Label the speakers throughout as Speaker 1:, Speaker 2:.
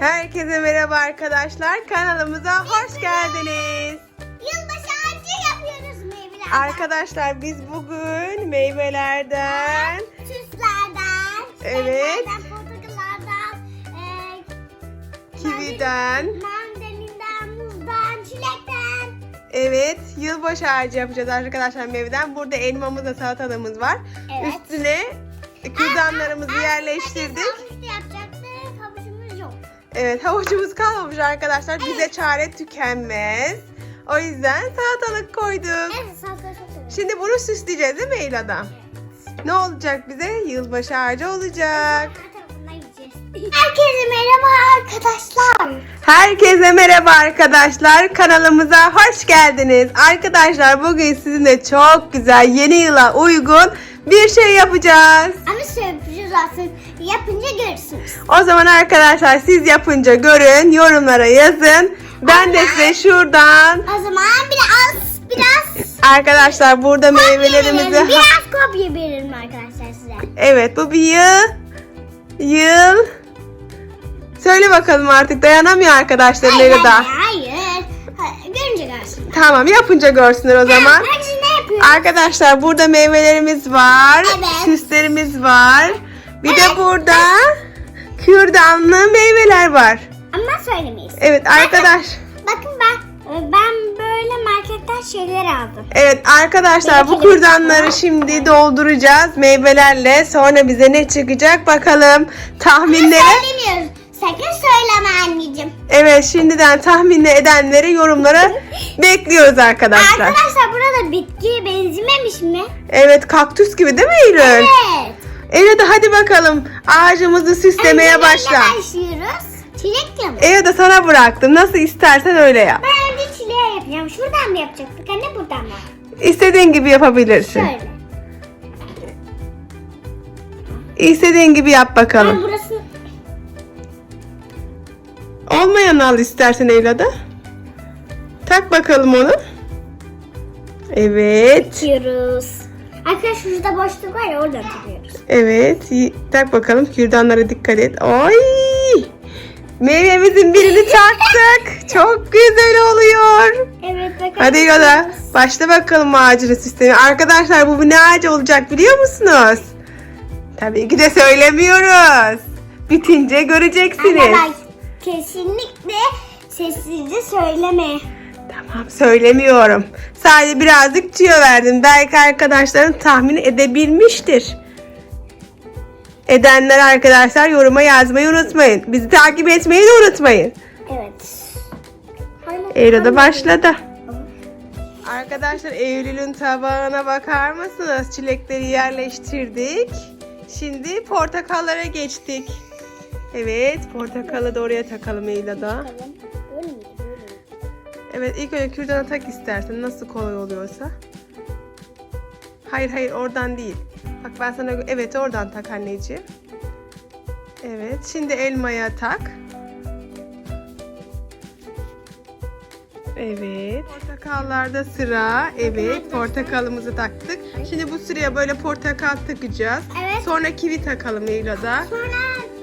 Speaker 1: Herkese merhaba arkadaşlar. Kanalımıza hoş geldiniz.
Speaker 2: Yılbaşı ağacı yapıyoruz meyvelerden.
Speaker 1: Arkadaşlar biz bugün meyvelerden
Speaker 2: Süslerden,
Speaker 1: Evet.
Speaker 2: portakallardan, e,
Speaker 1: Kividen.
Speaker 2: mandalinden, muzdan, çilekten.
Speaker 1: Evet, yılbaşı ağacı yapacağız arkadaşlar meyveden. Burada elmamız ve salatalığımız var.
Speaker 2: Evet.
Speaker 1: Üstüne kürdanlarımızı yerleştirdik. Evet, havucumuz kalmamış arkadaşlar. Bize çare tükenmez. O yüzden salatalık koyduk.
Speaker 2: Evet.
Speaker 1: Şimdi bunu süsleyeceğiz değil mi Eyla'da? Ne olacak bize? Yılbaşı ağacı olacak.
Speaker 2: Herkese merhaba arkadaşlar.
Speaker 1: Herkese merhaba arkadaşlar. Kanalımıza hoş geldiniz. Arkadaşlar bugün sizinle çok güzel yeni yıla uygun bir şey yapacağız.
Speaker 2: Ama sürpriz olsun. Yapınca görürsünüz.
Speaker 1: O zaman arkadaşlar siz yapınca görün, yorumlara yazın. Ben de size şuradan
Speaker 2: O zaman biraz biraz
Speaker 1: arkadaşlar burada meyvelerimizi
Speaker 2: verelim. Biraz kopya verelim arkadaşlar size.
Speaker 1: Evet bu bir yıl yıl Söyle bakalım artık dayanamıyor arkadaşlarım
Speaker 2: Hayır,
Speaker 1: Eylül'da.
Speaker 2: hayır, hayır. Hayır, Görünce görsünler.
Speaker 1: Tamam yapınca görsünler o zaman.
Speaker 2: Hadi ne yapıyoruz?
Speaker 1: Arkadaşlar burada meyvelerimiz var.
Speaker 2: Evet.
Speaker 1: Süslerimiz var. Bir de burada kürdanlı meyveler var.
Speaker 2: Ama söylemeyiz.
Speaker 1: Evet arkadaş.
Speaker 2: Bakın ben ben böyle marketten şeyler aldım.
Speaker 1: Evet arkadaşlar bu kürdanları şimdi dolduracağız meyvelerle. Sonra bize ne çıkacak bakalım. Tahminleri.
Speaker 2: Söylemiyoruz. Sakın söyleme anneciğim.
Speaker 1: Evet şimdiden tahmin edenleri yorumlara bekliyoruz arkadaşlar.
Speaker 2: Arkadaşlar burada bitkiye benzememiş mi?
Speaker 1: Evet kaktüs gibi değil mi Eylül?
Speaker 2: Evet.
Speaker 1: De hadi bakalım ağacımızı süslemeye
Speaker 2: Önce
Speaker 1: başla.
Speaker 2: neyle başlıyoruz? Çilekle mi?
Speaker 1: De sana bıraktım. Nasıl istersen öyle yap.
Speaker 2: Ben önce çileğe yapacağım. Şuradan mı yapacaktık anne buradan mı?
Speaker 1: İstediğin gibi yapabilirsin.
Speaker 2: Şöyle.
Speaker 1: İstediğin gibi yap
Speaker 2: Ben
Speaker 1: bakalım.
Speaker 2: burasını
Speaker 1: Olmayanı al istersen de. Tak bakalım onu. Evet.
Speaker 2: yapıyoruz. Arkadaşlar şurada boşluk var ya oradan takıyoruz.
Speaker 1: Evet. Tak bakalım. Kürdanlara dikkat et. Ay! Meyvemizin birini taktık. Çok güzel oluyor.
Speaker 2: Evet bakın.
Speaker 1: Hadi Yola başla bakalım ağacını sistemi. Arkadaşlar bu ne ağacı olacak biliyor musunuz? Tabii ki de söylemiyoruz. Bitince göreceksiniz.
Speaker 2: Ama bak kesinlikle sessizce söyleme.
Speaker 1: Tamam söylemiyorum. Sadece birazcık tüyo verdim. Belki arkadaşların tahmin edebilmiştir. Edenler arkadaşlar yoruma yazmayı unutmayın. Bizi takip etmeyi de unutmayın.
Speaker 2: Evet.
Speaker 1: Eylül'de
Speaker 2: hala-
Speaker 1: başladı. Arkadaşlar Eylül'ün tabağına bakar mısınız? Çilekleri yerleştirdik. Şimdi portakallara geçtik. Evet, portakalı da oraya takalım
Speaker 2: mi?
Speaker 1: Evet, ilk önce kürdana tak istersen nasıl kolay oluyorsa. Hayır hayır oradan değil. Bak ben sana evet oradan tak anneciğim. Evet, şimdi elmaya tak. Evet. Portakallarda sıra. Evet, portakalımızı taktık. Şimdi bu sıraya böyle portakal takacağız.
Speaker 2: Evet.
Speaker 1: Sonra kivi takalım Eyla'da.
Speaker 2: Sonra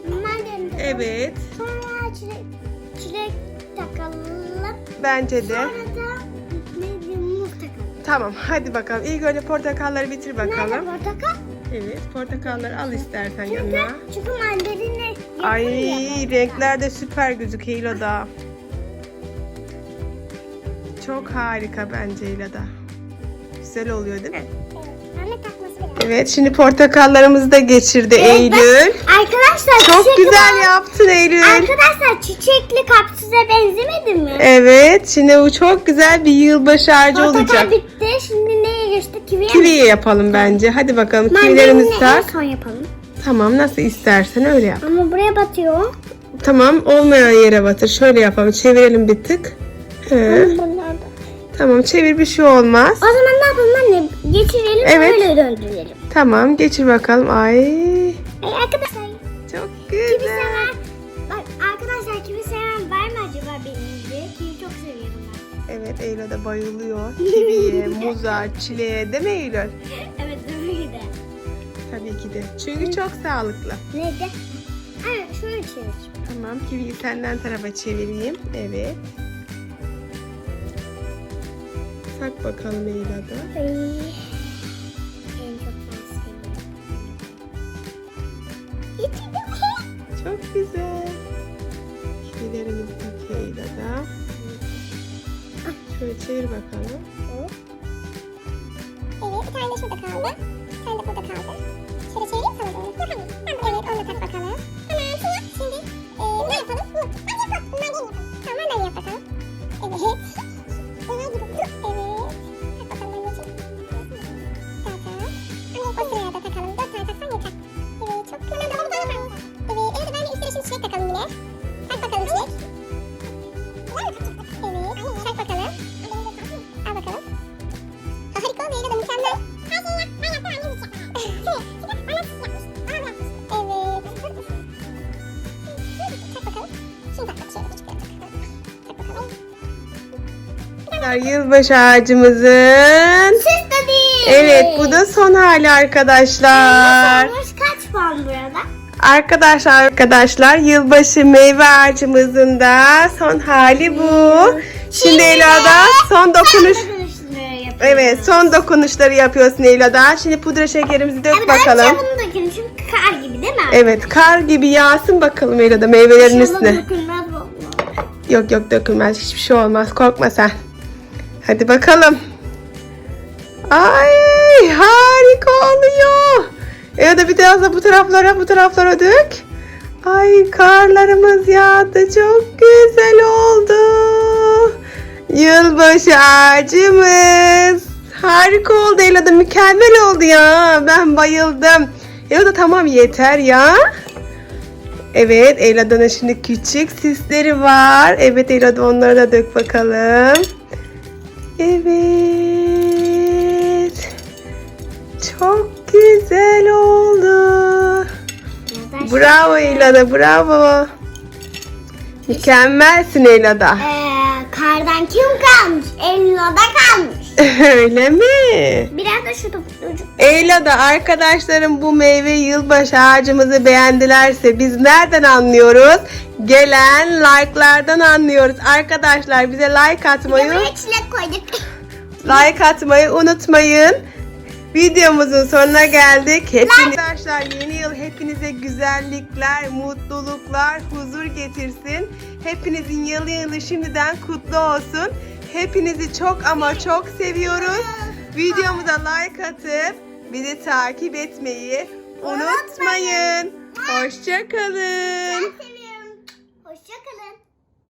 Speaker 2: mandalina.
Speaker 1: Evet,
Speaker 2: Sonra çilek, çilek takalım.
Speaker 1: bence de.
Speaker 2: Sonra da.
Speaker 1: Tamam, hadi bakalım. İlk önce portakalları bitir
Speaker 2: Nerede
Speaker 1: bakalım.
Speaker 2: portakal?
Speaker 1: Evet, portakalları al istersen
Speaker 2: Çünkü,
Speaker 1: yanına.
Speaker 2: çünkü mandalina
Speaker 1: Ay, renkler de süper gözüküyor İlada. Çok harika bence İlada. Güzel oluyor değil mi?
Speaker 2: Evet.
Speaker 1: Şimdi portakallarımızı da geçirdi
Speaker 2: Evet,
Speaker 1: Eylül.
Speaker 2: bak- Arkadaşlar
Speaker 1: Çok güzel
Speaker 2: kap-
Speaker 1: yaptın Eylül.
Speaker 2: Arkadaşlar çiçekli kapsüze benzemedi mi?
Speaker 1: Evet, şimdi bu çok güzel bir yılbaşı ağacı
Speaker 2: Portakal
Speaker 1: olacak.
Speaker 2: bitti. Şimdi geçti? Kiviye
Speaker 1: yapalım bence. Hadi bakalım
Speaker 2: Mandalina
Speaker 1: kivilerimizi
Speaker 2: en
Speaker 1: tak.
Speaker 2: son yapalım.
Speaker 1: Tamam, nasıl istersen öyle yap.
Speaker 2: Ama buraya batıyor.
Speaker 1: Tamam, olmayan yere batır. Şöyle yapalım, çevirelim bir tık. He.
Speaker 2: Bunlarda.
Speaker 1: Tamam, çevir bir şey olmaz.
Speaker 2: O zaman ne yapalım anne? Geçirelim
Speaker 1: Evet.
Speaker 2: öyle döndürelim.
Speaker 1: Tamam, geçir bakalım. Ay,
Speaker 2: Ay arkadaşlar
Speaker 1: çok
Speaker 2: kivi
Speaker 1: güzel.
Speaker 2: seven. Bak arkadaşlar kivi
Speaker 1: Evet, Eylül de bayılıyor. Kiviye, muza, çileğe değil mi Eylül?
Speaker 2: Evet öyle de.
Speaker 1: Tabii ki de. Çünkü çok sağlıklı.
Speaker 2: Neydi? Evet şöyle çevir.
Speaker 1: Tamam kiviyi senden tarafa çevireyim. Evet. Sak bakalım Eyla'da.
Speaker 2: Ay. En çok ben seviyorum. Getirdim.
Speaker 1: Çok güzel. Şöyle çevir bakalım.
Speaker 2: Evet, bir tane de şurada kaldı. Bir tane de burada kaldı.
Speaker 1: Yılbaşı ağacımızın. Evet bu da son hali arkadaşlar.
Speaker 2: Kaç puan burada?
Speaker 1: Arkadaşlar arkadaşlar yılbaşı meyve ağacımızın da son hali bu. Şimdi Eyla'da son dokunuş. Evet son dokunuşları yapıyorsun Eyla'da. Şimdi pudra şekerimizi dök bakalım.
Speaker 2: Önce bunu dökelim çünkü kar gibi değil mi?
Speaker 1: Evet kar gibi yağsın bakalım Eyla'da meyvelerin üstüne.
Speaker 2: bu.
Speaker 1: Yok yok dökülmez hiçbir şey olmaz korkma sen. Hadi bakalım. Ay harika oluyor. Ya da biraz da bu taraflara bu taraflara dök. Ay karlarımız yağdı çok güzel oldu. Yılbaşı ağacımız. Harika oldu Ela da mükemmel oldu ya. Ben bayıldım. Ela da tamam yeter ya. Evet Eyla'dan şimdi küçük sisleri var. Evet Eyla'da onları da dök bakalım. Evet. Çok güzel oldu. Bravo Eyla'da bravo. Mükemmelsin Eyla'da.
Speaker 2: Ee, kardan kim kalmış? Elno'da kalmış.
Speaker 1: Öyle mi?
Speaker 2: Biraz da şu toplucuk.
Speaker 1: Eyla'da arkadaşlarım bu meyve yılbaşı ağacımızı beğendilerse biz nereden anlıyoruz? Gelen like'lardan anlıyoruz. Arkadaşlar bize like atmayı
Speaker 2: Buraya çilek koyduk.
Speaker 1: like atmayı unutmayın. Videomuzun sonuna geldik. Hepiniz arkadaşlar yeni yıl hepinize güzellikler, mutluluklar, huzur getirsin. Hepinizin yılı yılı şimdiden kutlu olsun. Hepinizi çok ama çok seviyoruz. Videomuza like atıp bizi takip etmeyi unutmayın. Hoşçakalın.